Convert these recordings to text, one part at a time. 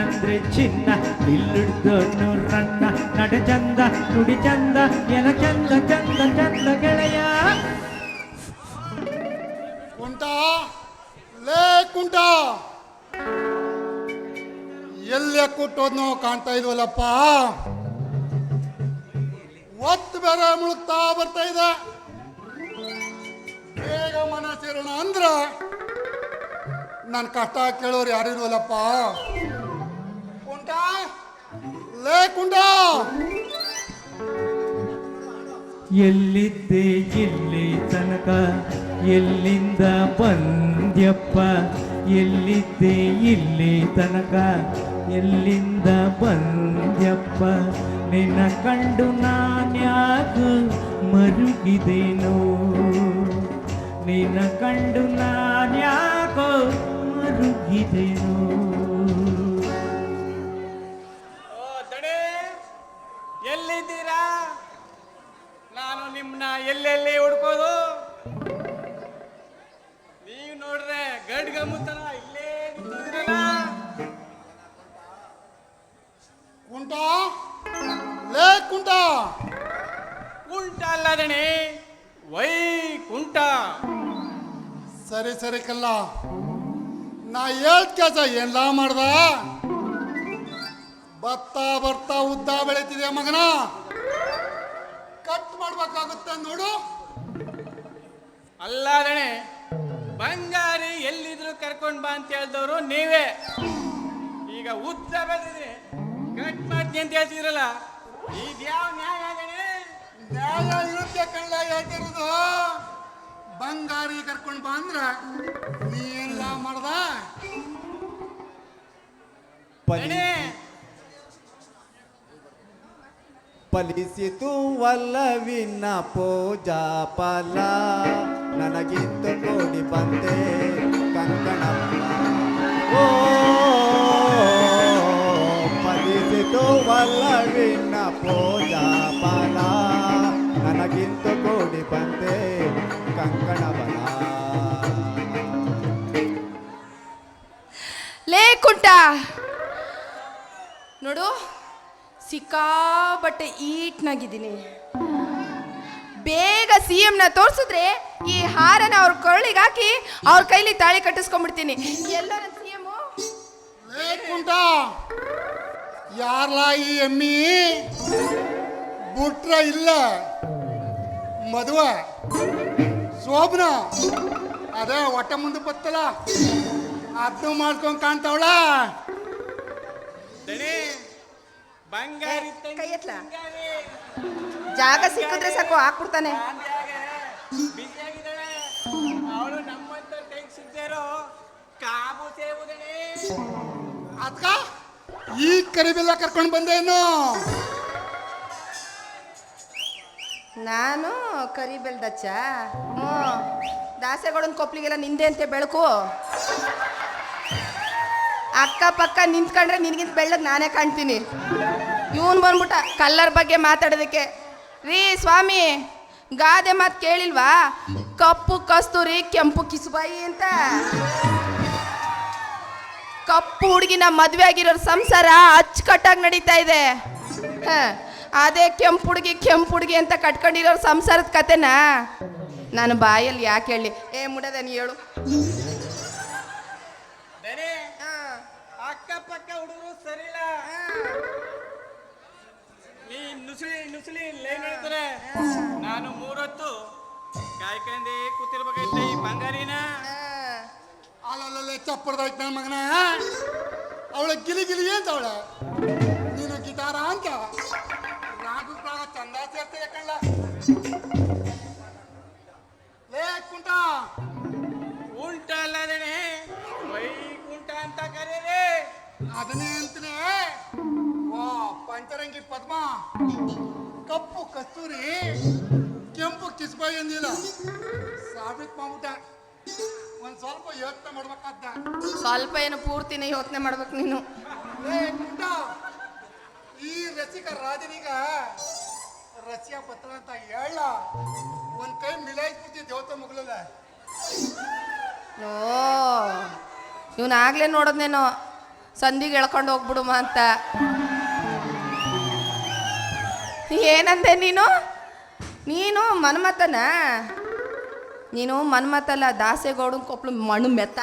ಮಣ್ಣಂದ್ರೆ ಚಿನ್ನ, ಇಲ್ಲಿಡ್ದೋನು ರನ್ನ ನಡ ಚಂದ ನುಡಿ ಚಂದ ಎಲ ಚಂದ ಚಂದ ಚಂದ ಗೆಳೆಯ. ಕುಂಟ, ಲೇ ಕುಂಟ. ಎಲ್ಲೇ ಕುಟ್ಟೋದ್ನು ಕಾಣ್ತಾ ಇದ್ವಲ್ಲಪ್ಪ. ಒತ್ತು ಬೇರೆ ಮುಳುಗ್ತಾ ಬರ್ತಾ ಇದೆ. ಬೇಗ ಮನ ಸೇರೋಣ ಅಂದ್ರ ನನ್ನ ಕಷ್ಟ ಕೇಳೋರು ಯಾರು ಇಲ್ವಲ್ಲಪ್ಪ? ಎಲ್ಲಿದ್ದೆ ಇಲ್ಲಿ ತನಕ? ಎಲ್ಲಿಂದ ಬಂದ್ಯಪ್ಪ? ಎಲ್ಲಿದ್ದೆ ಇಲ್ಲಿ ತನಕ? ಎಲ್ಲಿಂದ ಬಂದ್ಯಪ್ಪ? ನಿನ್ನ ಕಂಡು ನಾನ್ಯಾಕ ಮರುಗಿದೇನೋ? ನಿನ್ನ ಕಂಡು ನಾನ್ಯಾಕೋ ಮರುಗಿದೇನೋ? ನಾನು ನಿಮ್ಮನ್ನ ಎಲ್ಲೆಲ್ಲಿ ಹುಡ್ಕೋದು? ನೀವು ನೋಡ್ರೆ ಗಡ್ಗಮ್ಮುತ್ತರ ಇಲ್ಲೇ ನಿಂತಿದ್ದೀರಲ್ಲ. ಕುಂಟ? ಲೇ ಕುಂಟ! ಕುಂಟ ಅಲ್ಲದಣಿ ವೈ ಕುಂಟ. ಸರಿ ಸರಿ ಕಲ್ಲ. ನಾ ಹೇಳ್ ಕೆಲಸ ಎಲ್ಲ ಮಾಡ್ದ? ಬರ್ತಾ ಬರ್ತಾ ಉದ್ದ ಬೆಳಿತಿದೆ ಮಗನ? ಕಟ್ ಮಾಡ್ಬೇಕಾಗುತ್ತೆ ನೋಡು. ಅಲ್ಲಾದಣೆ ಬಂಗಾರಿ ಎಲ್ಲಿದ್ರು ಕರ್ಕೊಂಡ್ ಬಾ ಅಂತ ಹೇಳ್ದವ್ರು ನೀವೇ. ಈಗ ಉದ್ದ ಬೆಳೆದಿದ್ರೆ ಕಟ್ ಮಾಡ್ತೀನಿ ಅಂತ ಹೇಳ್ತಿದ್ರಲ್ಲ ಇದ್ಯಾವ ನ್ಯಾಯ ನ್ಯಾಯ ಇರುತ್ತೆ ಕಳ್ಳ ಹೇಳ್ತಿರೋದು. ಬಂಗಾರಿ ಕರ್ಕೊಂಡು ಬಾ ಅಂದ್ರ ನೀ ಎಲ್ಲ ಮಾಡ್ದ? ಫಲಿಸಿತು ಒಲ್ಲವಿನ ಪೂಜಾ ಫಲ ನನಗಿಂದು ಕೂಡಿ ಬಂದೆ ಕಂಕಣ ಓ ಫಲಿಸಿತು ಒಲ್ಲವಿನ ಪೂಜಾ ಫಲ ನನಗಿಂದು ಕೂಡಿ ಬಂದೆ ಕಂಕಣ ಬಲ ಲೇ ಕುಂಟ ನೋಡು ಸಿಕ್ಕಾಬಟ್ಟೆ ಈಟ್ನಾಗಿದ್ದೀನಿ. ಬೇಗ ಸಿ ಎಂನ ತೋರಿಸಿದ್ರೆ ಈ ಹಾರನ ಅವ್ರ ಕೊರಳಿಗೆ ಹಾಕಿ ಅವ್ರ ಕೈಲಿ ತಾಳಿ ಕಟ್ಟಿಸ್ಕೊಂಡ್ಬಿಡ್ತೀನಿ. ಎಲ್ಲರ ಸಿ ಎಮ್ಮು ಯಾರ್ಲಾ ಈ ಎಮ್ಮಿ? ಬುಟ್ರ ಇಲ್ಲ. ಮದುವೆ ಶೋಭನ ಅದೇ ಹೊಟ್ಟೆ ಮುಂದೆ ಬತ್ತಲ್ಲ. ಅದು ಮಾಡ್ಕೊಂಡ್ ಕಾಣ್ತಾವಳ? ಕೈ ಎತ್ಲ? ತಂಗಿ ಜಾಗ ಸಿಕ್ಕಿದ್ರೆ ಸಾಕು ಹಾಕ್ಬಿಡ್ತಾನೆ. ಅದ್ಕ ಈ ಕರಿಬೆಲ್ಲ ಕರ್ಕೊಂಡು ಬಂದೇನು ನಾನು ಕರಿಬೆಲ್ದಚ್ಚ ಹ್ಞೂ. ದಾಸೆಗಳನ್ನ ಕೊಪ್ಲಿಗೆಲ್ಲ ನಿಂದೆ ಅಂತೆ ಬೆಳಕು. ಅಕ್ಕಪಕ್ಕ ನಿಂತ್ಕೊಂಡ್ರೆ ನಿನಗಿಂತ ಬೆಳ್ಳಗ್ ನಾನೇ ಕಾಣ್ತೀನಿ. ಇವನ್ ಬಂದ್ಬಿಟ್ಟ ಕಲ್ಲರ್ ಬಗ್ಗೆ ಮಾತಾಡೋದಕ್ಕೆ. ರೀ ಸ್ವಾಮಿ ಗಾದೆ ಮಾತು ಕೇಳಿಲ್ವಾ? ಕಪ್ಪು ಕಸ್ತೂರಿ ಕೆಂಪು ಕಿಸುಬಾಯಿ ಅಂತ. ಕಪ್ಪು ಹುಡುಗಿನ ಮದುವೆ ಆಗಿರೋರ್ ಸಂಸಾರ ಅಚ್ಚುಕಟ್ಟಾಗಿ ನಡೀತಾ ಇದೆ. ಹ, ಅದೇ ಕೆಂಪು ಹುಡುಗಿ ಕೆಂಪು ಹುಡುಗಿ ಅಂತ ಕಟ್ಕೊಂಡಿರೋ ಸಂಸಾರದ ಕತೆನ ನಾನು ಬಾಯಲ್ಲಿ ಯಾಕೆ ಹೇಳಿ? ಏ ಮುಡದ ನೀ ಹೇಳು. ಅಕ್ಕಪಕ್ಕ ಅಕ್ಕ ಪಕ್ಕ ಹುಡುಗರು ಸರಿಲ್ಲ ನುಸುಳಿ ನುಸುಳಿ ಲೈನ್ ಹೇಳ್ತಾರೆ. ನಾನು ಮೂರೊತ್ತು ಕಾಯ್ಕಂದಿ ಕೂತಿರ್ಬೇಕೈತೆ ಈ ಬಂಗಾರಿನ. ಅಲ್ಲಲ್ಲೇ ಚಪ್ಪರ್ದಾಯ್ತು ನನ್ನ ಮಗನ. ಅವಳ ಗಿಲಿ ಗಿಲಿ ಅಂತ ಅವಳ. ನೀನು ಗಿಟಾರ ಅಂತ. ರಾಗು ಪ್ರಾಣ ಚಂದ ಸೇರ್ತೇವೆ ಕಣ್ಣ ಲೇ ಕುಂಟ. ಸ್ವಲ್ಪ ಏನು ಪೂರ್ತಿನೇ ಯೋಚನೆ ಮಾಡ್ಬೇಕು ನೀನು. ಈ ರಸಿಕ ರಾಜನಿಗ ರಸಿಯ ಪತ್ರ ಅಂತ ಹೇಳ. ಒಂದ್ ಕೈ ಮಿಲಾಯಿಸ್ಬಿಟ್ಟು ದೇವತೆ ಮುಗಲಲ್ಲ ಓ ಇವನ್ ಆಗ್ಲೇ ನೋಡೋದ್ನೇನೋ? ಸಂಧಿಗೆ ಎಳ್ಕೊಂಡು ಹೋಗ್ಬಿಡುಮ ಅಂತ. ಏನಂದೆ ನೀನು? ನೀನು ಮನ್ಮತನ ನೀನು ಮನ್ಮತಲ್ಲ ದಾಸೆಗೌಡನ ಕೊಪ್ಳು ಮಣ್ಣು ಮೆತ್ತ.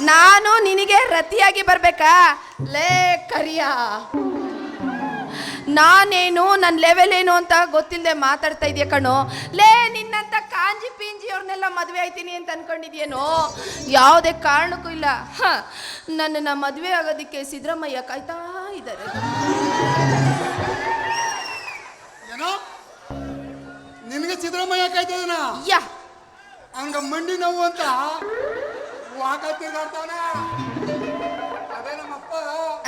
ನಾನು ನಿನಗೆ ರತಿಯಾಗಿ ಬರ್ಬೇಕಾ? ಲೇ ಕರಿಯ. ನಾನೇನು ನನ್ನ ಲೆವೆಲ್ ಏನು ಅಂತ ಗೊತ್ತಿಲ್ಲದೆ ಮಾತಾಡ್ತಾ ಇದೆಯಾ ಕಣೋ? ಲೇ ನಿನ್ನಂತ ಕಾಂಜಿ ಪಿಂಜಿ ಅವ್ರನ್ನೆಲ್ಲ ಮದುವೆ ಆಯ್ತೀನಿ ಅಂತ ಅನ್ಕೊಂಡಿದ್ಯೇನೋ ಯಾವುದೇ ಕಾರಣಕ್ಕೂ ಇಲ್ಲ. ಹ ನನ್ನನ್ನ ಮದುವೆ ಆಗೋದಕ್ಕೆ ಸಿದ್ದರಾಮಯ್ಯ ಕಾಯ್ತಾ ಇದ್ದಾರೆ. ಏನೋ? ನಿನಗೆ ಸಿದ್ದರಾಮಯ್ಯ ಕಾಯ್ತಾ ಯಾ. ಹಂಗ ಮಂಡಿ ನೋವು ಅಂತ? ವಾಕ ತಿರ್ಗಾಡ್ತಾವನ? ಅದೇ ನಮ್ಮಪ್ಪ.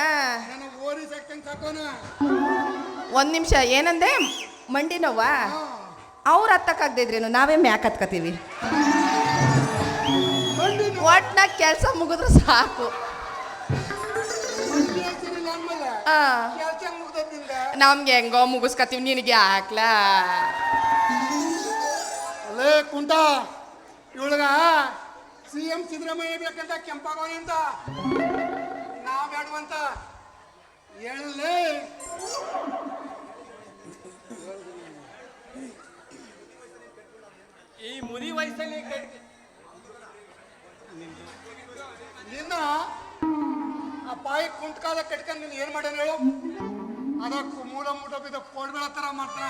ಆ, ನನಗೆ ಓರಿ ಸಕ್ಕಂಗ್ ಸಾಕೋನ. ಒಂದ್ ನಿಮಿಷ ಏನಂದೆ? ಮಂಡಿ ನೋವಾ? ಅವ್ರು ಹತ್ತಕ್ಕಾಗ್ದಿದ್ರೇನು ನಾವೇ ಮ್ಯಾಕ್ ಹತ್ಕೋತೀವಿ? ಮಂಡಿ ನೋವು. ಒಟ್ನಾಗ ಕೆಲಸ ಮುಗಿದ್ರೆ ಸಾಕು. ಮಂಡಿ ಹಚ್ಚಿರಿಲ್ಲ ಅಂದ್ಮೇಲೆ ಆ, ಕೆಲ್ಸ ಮುಗ್ದದ್ದಿಂದ ನಮ್ಗೆ ಹೆಂಗೋ ಮುಗಿಸ್ಕತ್ತೀವಿ ನಿನಗೆ ಹಾಕ್ಲಾ ಅಲ್ಲೇ ಕುಂಟ ಇವಳಗ ಸಿ ಎಂ ಸಿದ್ದರಾಮಯ್ಯ ಬೇಕಂತ ಅಂತ. ನಾ ಹೇಳುವಂತ ಹೇಳಲೇ ಈ ಮುದಿ ವಯಸ್ಸಲ್ಲಿ ನಿನ್ನ ಆ ಪಾಯಿ ಕುಂಟ್ಕಾಲ ಕಟ್ಕೊಂಡು ನೀನು ಏನು ಮಾಡ್ಯಾನ ಹೇಳು? ಅದಕ್ಕೆ ಮೂಲ ಮೂಟ ಬಿದ್ದ ಕೋಡ್ಬೇಳ ಥರ ಮಾಡ್ತಾನ.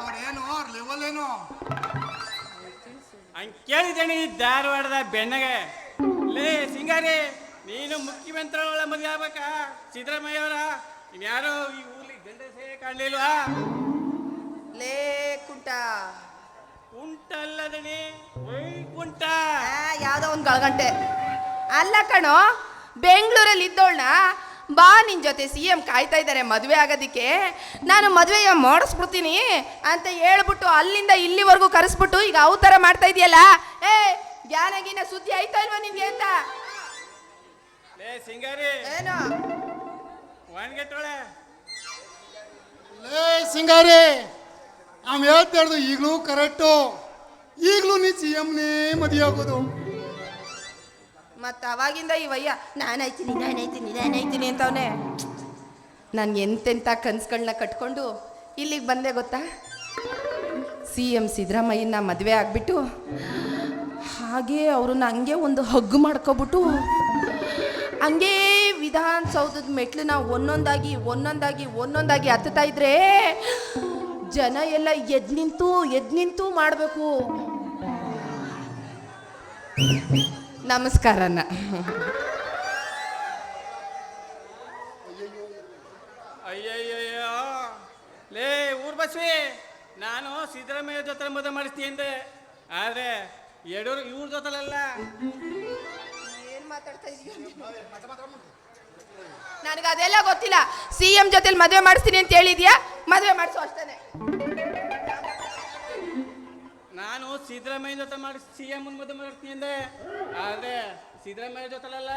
ಅವ್ರೇನು ಅವ್ರ ಲೆವೆಲ್ ಏನು. ಹಂಗೆ ಕೇಳಿದ್ದೇನೆ ಈ ಧಾರವಾಡದ ಬೆನ್ನಗೆ. ಲೇ ಸಿಂಗಾರಿ ನೀನು ಮುಖ್ಯಮಂತ್ರಿಗಳ ಮದುವೆ ಆಗ್ಬೇಕಾ? ಸಿದ್ದರಾಮಯ್ಯ ಅವರ? ಇನ್ಯಾರೋ ಈ ಊರ್ಲಿ ಗಂಡಸೇ ಕಾಣಲಿಲ್ವಾ? ಲೇ ಕುಂಟ. ಕುಂಟಲ್ಲದಣಿ ಕುಂಟ. ಆ, ಯಾವ್ದೋ ಒಂದು ಗಳಗಂಟೆ. ಅಲ್ಲ ಕಣೋ ಬೆಂಗಳೂರಲ್ಲಿ ಇದ್ದೋಳ್ನ ಬಾ ನಿನ್ನ ಜೊತೆ ಸಿ ಎಂ ಕಾಯ್ತಾ ಇದ್ದಾರೆ ಮದುವೆ ಆಗೋದಕ್ಕೆ. ನಾನು ಮದುವೆಯ ಮಾಡಿಸ್ಬಿಡ್ತೀನಿ ಅಂತ ಹೇಳ್ಬಿಟ್ಟು ಅಲ್ಲಿಂದ ಇಲ್ಲಿವರೆಗೂ ಕರೆಸ್ಬಿಟ್ಟು ಈಗ ಅವ್ ಥರ ಮಾಡ್ತಾ ಇದೆಯಲ್ಲ? ಏ ಜ್ಞಾನಗಿನ ಸುದ್ದಿ ಆಯ್ತಾ ಇಲ್ವಾ ನಿನ್ಗೆ ಅಂತ? ಲೇ ಸಿಂಗಾರಿ. ಏನು? ಲೇ ಸಿಂಗಾರಿ ಅವ್ ಹೇಳ್ತಾ ಇರೋದು ಈಗಲೂ ಕರೆಕ್ಟು ಈಗಲೂ ನೀ ಸಿ ಎಮ್ನೇ ಮದುವೆ ಆಗೋದು. ಮತ್ತು ಅವಾಗಿಂದ ಇವಯ್ಯ ನಾನಾಯ್ತೀನಿ ನಾನಾಯ್ತೀನಿ ನಾನಾಯ್ತೀನಿ ಅಂತವನೇ. ನಾನು ಎಂತೆಂಥ ಕನ್ಸುಗಳನ್ನ ಕಟ್ಕೊಂಡು ಇಲ್ಲಿಗೆ ಬಂದೆ ಗೊತ್ತಾ? ಸಿ ಎಂ ಸಿದ್ದರಾಮಯ್ಯನ ಮದುವೆ ಆಗಿಬಿಟ್ಟು ಹಾಗೆ ಅವ್ರನ್ನ ಹಂಗೆ ಒಂದು ಹಗ್ಗು ಮಾಡ್ಕೊಬಿಟ್ಟು ಹಂಗೆ ವಿಧಾನಸೌಧದ ಮೆಟ್ಲನ್ನ ಒಂದೊಂದಾಗಿ ಒಂದೊಂದಾಗಿ ಒಂದೊಂದಾಗಿ ಹತ್ತುತ್ತಾ ಇದ್ರೆ ಜನ ಎಲ್ಲ ಎದ್ ನಿಂತು ಎದ್ ನಿಂತು ಮಾಡಬೇಕು. ನಮಸ್ಕಾರನ. ಅಯ್ಯಯ್ಯಯ್ಯೋ. ಲೇ ಊರ್ ಬಸ್ವಿ. ನಾನು ಸಿದ್ದರಾಮಯ್ಯ ಜೊತೆ ಮದುವೆ ಮಾಡಿಸ್ತೀನಿ ಅಂದೆ. ಆದ್ರೆ ಯಡೂರು ಇವ್ರ ಜೊತೆಲ್ಲ ಏನ್ ಮಾತಾಡ್ತಾ ನನಗೆ ಅದೆಲ್ಲ ಗೊತ್ತಿಲ್ಲ. ಸಿ ಎಂ ಜೊತೆಲಿ ಮದುವೆ ಮಾಡಿಸ್ತೀನಿ ಅಂತ ಹೇಳಿದ್ಯಾ? ಮದುವೆ ಮಾಡಿಸು ಅಷ್ಟೇನೆ. ನಾನು ಸಿದ್ದರಾಮಯ್ಯ ಜೊತೆ ಮಾಡಿ ಸಿ ಎಂ ಮದುವೆ ಮಾಡ್ತೀನಿ ಅಂದೆ. ಆದ್ರೆ ಸಿದ್ದರಾಮಯ್ಯ ಜೊತೆಲಲ್ಲ.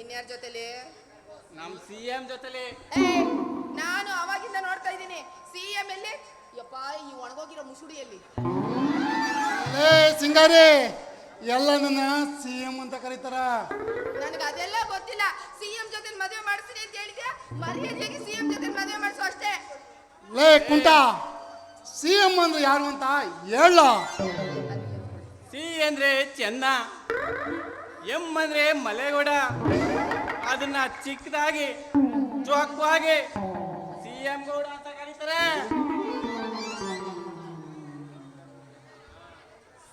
ಇನ್ಯಾರ ಜೊತೆಲಿ? ನಮ್ಮ ಸಿ ಎಂ ಜೊತೆಲಿ. ಏ, ನಾನು ಅವಾಗಿಂದ ನೋಡ್ತಾ ಇದ್ದೀನಿ. ಸಿ ಎಂ ಎಲ್ಲಿ? ಯಪ್ಪ ಈ ಒಣಗೋಗಿರೋ ಮುಸುಡಿಯಲ್ಲಿ ಏ ಸಿಂಗಾರಿ ಎಲ್ಲ ನನ್ನ ಸಿ ಎಂ ಅಂತ ಕರೀತಾರ? ನನಗೆ ಅದೆಲ್ಲ ಗೊತ್ತಿಲ್ಲ. ಸಿ ಎಂ ಜೊತೆ ಮದುವೆ ಮಾಡ್ತೀನಿ ಅಂತ ಹೇಳಿದ್ಯಾ? ಮರ್ಯಾದೆಗೆ ಸಿ ಎಂ ಜೊತೆ ಮದುವೆ ಮಾಡಿಸು ಅಷ್ಟೇ. ಲೇ ಕುಂಟ. ಸಿ ಎಂ ಅಂದ್ರೆ ಯಾರು ಅಂತ ಹೇಳ. ಸಿ ಅಂದ್ರೆ ಚೆನ್ನ ಎಂ ಅಂದ್ರೆ ಮಲೆಗೌಡ. ಅದನ್ನ ಚಿಕ್ಕದಾಗಿ ಚೊಕ್ಕವಾಗಿ ಸಿ ಎಂ ಗೌಡ ಅಂತ ಕರೀತಾರೆ.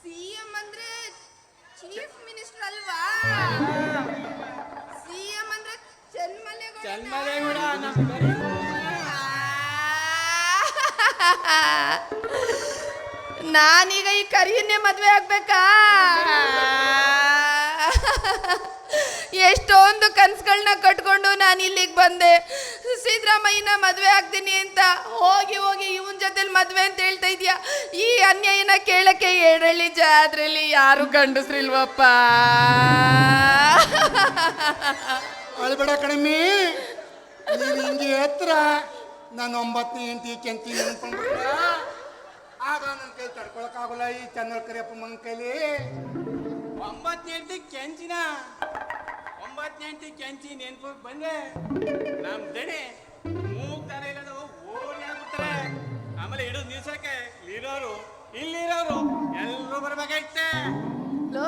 ಸಿ ಎಂ ಅಂದ್ರೆ ಚೀಫ್ ಮಿನಿಸ್ಟರ್ ಅಲ್ವಾ? ಸಿ ಎಂ ಅಂದ್ರೆ ಚನ್ಮಲೆಗೌಡ ಚನ್ಮಲೆಗೌಡ ನಾನೀಗ ಈ ಕರಿಯನ್ನೇ ಮದ್ವೆ ಆಗ್ಬೇಕಾ? ಎಷ್ಟೊಂದು ಕನ್ಸುಗಳನ್ನ ಕಟ್ಕೊಂಡು ನಾನು ಇಲ್ಲಿಗೆ ಬಂದೆ. ಸಿದ್ದರಾಮಯ್ಯನ ಮದುವೆ ಆಗ್ತೀನಿ ಅಂತ ಹೋಗಿ ಹೋಗಿ ಇವನ್ ಜೊತೆಲಿ ಮದುವೆ ಅಂತ ಹೇಳ್ತಾ ಇದೀಯ? ಈ ಅನ್ಯಾಯನ ಕೇಳಕ್ಕೆ ಏಳಳ್ಳಿ ಜಾದ್ರಲ್ಲಿ ಯಾರು ಗಂಡಸ್ರಿಲ್ವಪ್ಪ? ಅಳ್ಬೇಡ ಕಡಿಮೆ ಹಿಂಗೆ ಎತ್ತರ. ನಾನು ಒಂಬತ್ತನೇ ಹೆಂಡತಿ ಕೆಂತಿ ಅನ್ಕೊಂಡ್ಬಿಟ್ಟ ಆಗ ನನ್ನ ಕೈ ತಡ್ಕೊಳಕ್ಕಾಗಲ್ಲ ಈ ಚಂದ್ರಕರಿಯಪ್ಪ ಮನ ಕೈಲಿ. ಒಂಬತ್ತನೇ ಹೆಂಡತಿ ಕೆಂಚಿನ? ಒಂಬತ್ತನೇ ಹೆಂಡತಿ ಕೆಂಚಿ ನೆನ್ಪು ಬಂದೆ ನಮ್ ದಣಿ ಮೂಗ್ ತರ ಇಲ್ಲದ ಓಡಿ ಆಗ್ಬಿಡ್ತಾರೆ ಆಮೇಲೆ ಹಿಡಿದು ನಿಲ್ಸಕ್ಕೆ ಇರೋರು ಇಲ್ಲಿರೋರು ಎಲ್ಲರೂ ಬರ್ಬೇಕಾಯ್ತೆ. ಲೋ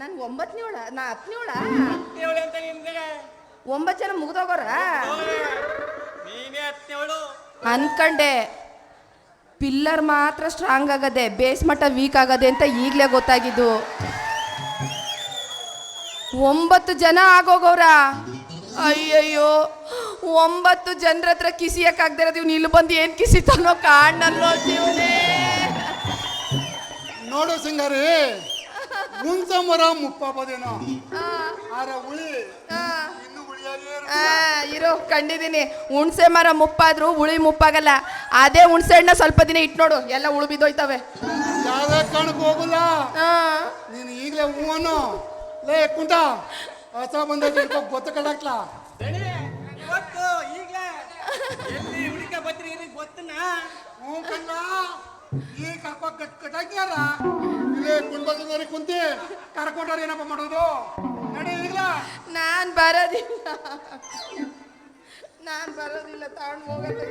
ನನ್ ಒಂಬತ್ತನೇವಳ ನಾ ಹತ್ತನೇವಳ? ಹತ್ತನೇವಳು ಅಂತ ನಿನ್ಗೆ ಒಂಬತ್ತು ಜನ ಮುಗ್ದೋಗೋರ. ಅನ್ಕಂಡೆ ಪಿಲ್ಲರ್ ಮಾತ್ರ ಸ್ಟ್ರಾಂಗ್ ಆಗದೆ ಬೇಸ್ ಮಟ್ಟ ವೀಕ್ ಆಗದೆ ಅಂತ ಈಗಲೇ ಗೊತ್ತಾಗಿದ್ದು. ಒಂಬತ್ತು ಜನ ಆಗೋಗವ್ರ. ಅಯ್ಯಯ್ಯೋ ಒಂಬತ್ತು ಜನರ ಹತ್ರ ಕಿಸಿಯಕ್ಕಾಗ್ದಿರೋದು ಇವ್ನು ಇಲ್ಲಿ ಬಂದು ಏನು ಕಿಸಿತಾನೋ ಕಾಣಲ್ಲೋ ಜೀವನೇ. ನೋಡು ಸಿಂಗಾರಿ ಮುಂಚಮರ ಮರ ಮುಪ್ಪಾಬೋದೇನೋ ಆ, ಆರ ಉಳಿ ಇರು ಕಂಡಿದ್ದೀನಿ. ಹುಣ್ಸೆ ಮರ ಮುಪ್ಪಾದ್ರೂ ಉಳಿ ಮುಪ್ಪಾಗಲ್ಲ. ಅದೇ ಹುಣ್ಸೆ ಹಣ್ಣ ಸ್ವಲ್ಪ ದಿನ ಇಟ್ ನೋಡು ಎಲ್ಲ ಉಳು ಬಿದ್ದೋಯ್ತವೆ. ಯಾವ್ದೇ ಕಾರಣಕ್ಕೂ ಹೋಗಲ್ಲ. ಆ, ನೀನು ಈಗಲೇ ಹೂವನ್ನು ಲೇ ಕುಂಟ. ಹೊಸ ಬಂದ ಗೊತ್ತು ಕಡಾಕ್ಲಾ ಇವತ್ತು ಈಗಲೇ ಎಲ್ಲಿ ಹುಡುಕ ಬತ್ರಿ ಗೊತ್ತನ? ಹ್ಞೂ ಕಣ್ಣ. ಈ ಕರ್ಕೊ ಕಟ್ ಕಟ್ಟಾಕ್ಯಾರ ಇಲ್ಲೇ ಕುಂಡ್ಬಂದ್ರೆ ಕುಂತಿ ಕರ್ಕೊಂಡವ್ರು ಏನಪ್ಪ ಮಾಡೋದು? ನಾನ್ ಬರೋದಿಲ್ಲ. ನಾನು ಬರೋದಿಲ್ಲ ತಗೊಂಡು ಹೋಗಲ್ಲ